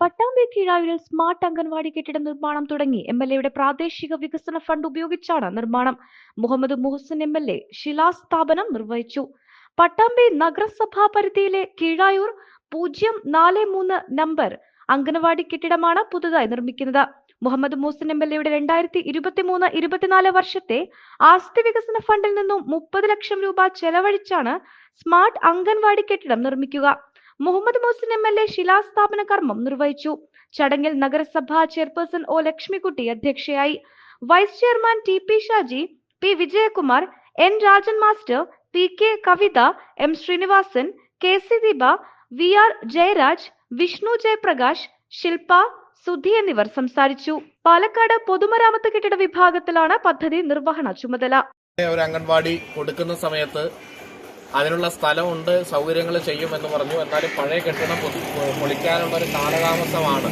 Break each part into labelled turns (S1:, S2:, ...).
S1: Pattambi കീഴായൂരിൽ smart anganwadi കെട്ടിട നിർമ്മാണം തുടങ്ങി. എം എൽ എയുടെ പ്രാദേശിക വികസന ഫണ്ട് ഉപയോഗിച്ചാണ് നിർമ്മാണം. Muhammad Muhsin M L A ശിലാസ്ഥാപനം നിർവഹിച്ചു. പട്ടാമ്പി നഗരസഭാ പരിധിയിലെ കീഴായൂർ പൂജ്യം നാല് മൂന്ന് നമ്പർ അംഗനവാടി കെട്ടിടമാണ് പുതുതായി നിർമ്മിക്കുന്നത്. മുഹമ്മദ് മുഹസിൻ എം എൽ എയുടെ രണ്ടായിരത്തി ഇരുപത്തി മൂന്ന് ഇരുപത്തിനാല് വർഷത്തെ ആസ്തി വികസന ഫണ്ടിൽ നിന്നും മുപ്പത് ലക്ഷം രൂപ ചെലവഴിച്ചാണ് സ്മാർട്ട് അംഗൻവാടി കെട്ടിടം നിർമ്മിക്കുക. Muhammad Mohsin M L A ശിലാസ്ഥാപന കർമ്മം നിർവഹിച്ചു. ചടങ്ങിൽ നഗരസഭാ ചെയർപേഴ്സൺ ഒ ലക്ഷ്മിക്കുട്ടി അധ്യക്ഷയായി. Vice chairman T P Shaji P Vijayakumar N Rajan master P K Kavitha M Sreenivasan K C Deepa V R Jayaraj Vishnu Jayaprakash Shilpa Sudhi എന്നിവർ സംസാരിച്ചു. പാലക്കാട് പൊതുമരാമത്ത് കെട്ടിട വിഭാഗത്തിലാണ് പദ്ധതി നിർവഹണ ചുമതല.
S2: ഒരു അംഗൻവാടി കൊടുക്കുന്ന സമയത്ത് അതിനുള്ള സ്ഥലമുണ്ട് സൗകര്യങ്ങൾ ചെയ്യുമെന്ന് പറഞ്ഞു. എന്നാലും പഴയ കെട്ടിടം പൊളിക്കാനുള്ള ഒരു കാലതാമസമാണ്.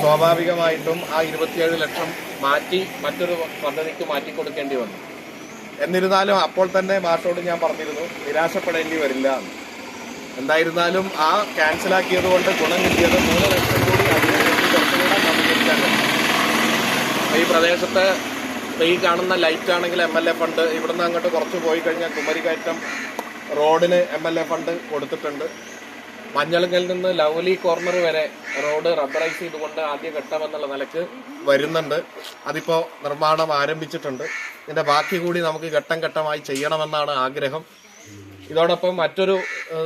S2: സ്വാഭാവികമായിട്ടും ആ ഇരുപത്തിയേഴ് ലക്ഷം മാറ്റി മറ്റൊരു പദ്ധതിക്ക് മാറ്റി കൊടുക്കേണ്ടി വന്നു. എന്നിരുന്നാലും അപ്പോൾ തന്നെ മാഷോട് ഞാൻ പറഞ്ഞിരുന്നു നിരാശപ്പെടേണ്ടി വരില്ല. എന്തായിരുന്നാലും ആ ക്യാൻസലാക്കിയത് കൊണ്ട് ഗുണം കിട്ടിയത് മൂന്ന് ലക്ഷം കൂടി ഈ പ്രദേശത്ത് ഇപ്പൊ ഈ കാണുന്ന ലൈറ്റ് ആണെങ്കിൽ എം എൽ എ ഫണ്ട് ഇവിടുന്ന് അങ്ങോട്ട് കുറച്ച് പോയി കഴിഞ്ഞാൽ കുമരിക്കയറ്റം റോഡിന് എം എൽ എ ഫണ്ട് കൊടുത്തിട്ടുണ്ട്. മഞ്ഞളുങ്കൽ നിന്ന് ലവ്ലി കോർണർ വരെ റോഡ് റബ്ബറൈസ് ചെയ്തുകൊണ്ട് ആദ്യ ഘട്ടം എന്നുള്ള നിലയ്ക്ക് വരുന്നുണ്ട്. അതിപ്പോൾ നിർമ്മാണം ആരംഭിച്ചിട്ടുണ്ട്. ഇതിന്റെ ബാക്കി കൂടി നമുക്ക് ഘട്ടം ഘട്ടമായി ചെയ്യണമെന്നാണ് ആഗ്രഹം. ഇതോടൊപ്പം മറ്റൊരു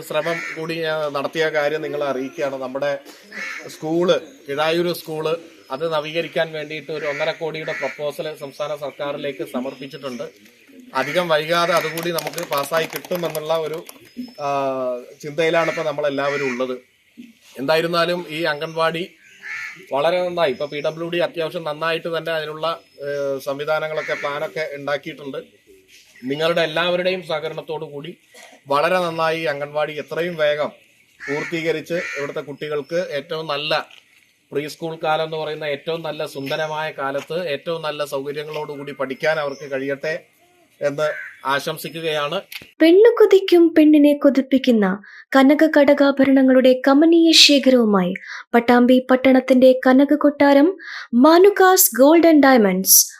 S2: ശ്രമം കൂടി ഞാൻ നടത്തിയ കാര്യം നിങ്ങളെ അറിയിക്കുകയാണ്. നമ്മുടെ സ്കൂൾ കിഴായൂർ സ്കൂൾ അത് നവീകരിക്കാൻ വേണ്ടിയിട്ട് ഒരു ഒന്നര കോടിയുടെ പ്രപ്പോസൽ സംസ്ഥാന സർക്കാരിലേക്ക് സമർപ്പിച്ചിട്ടുണ്ട്. അധികം വൈകാതെ അതുകൂടി നമുക്ക് പാസ്സായി കിട്ടുമെന്നുള്ള ഒരു ചിന്തയിലാണ് ഇപ്പോൾ നമ്മളെല്ലാവരും ഉള്ളത്. എന്തായിരുന്നാലും ഈ അംഗൻവാടി വളരെ നന്നായി. ഇപ്പോൾ പി ഡബ്ല്യു ഡി അത്യാവശ്യം നന്നായിട്ട് തന്നെ അതിനുള്ള സംവിധാനങ്ങളൊക്കെ പ്ലാനൊക്കെ ഉണ്ടാക്കിയിട്ടുണ്ട്. നിങ്ങളുടെ എല്ലാവരുടെയും സഹകരണത്തോടു കൂടി വളരെ നന്നായി അംഗൻവാടി എത്രയും വേഗം പൂർത്തീകരിച്ച് ഇവിടുത്തെ കുട്ടികൾക്ക് ഏറ്റവും നല്ല പ്രീ സ്കൂൾ കാലം എന്ന് പറയുന്ന ഏറ്റവും നല്ല സുന്ദരമായ കാലത്ത് ഏറ്റവും നല്ല സൗകര്യങ്ങളോടുകൂടി പഠിക്കാൻ അവർക്ക് കഴിയട്ടെ എന്ന് ആശംസിക്കുകയാണ്.
S3: പെണ്ണു കൊതിക്കും പെണ്ണിനെ കൊതിപ്പിക്കുന്ന കനക കടകാഭരണങ്ങളുടെ കമനീയ ശേഖരവുമായി പട്ടാമ്പി പട്ടണത്തിന്റെ കനക കൊട്ടാരം Manukas gold and diamonds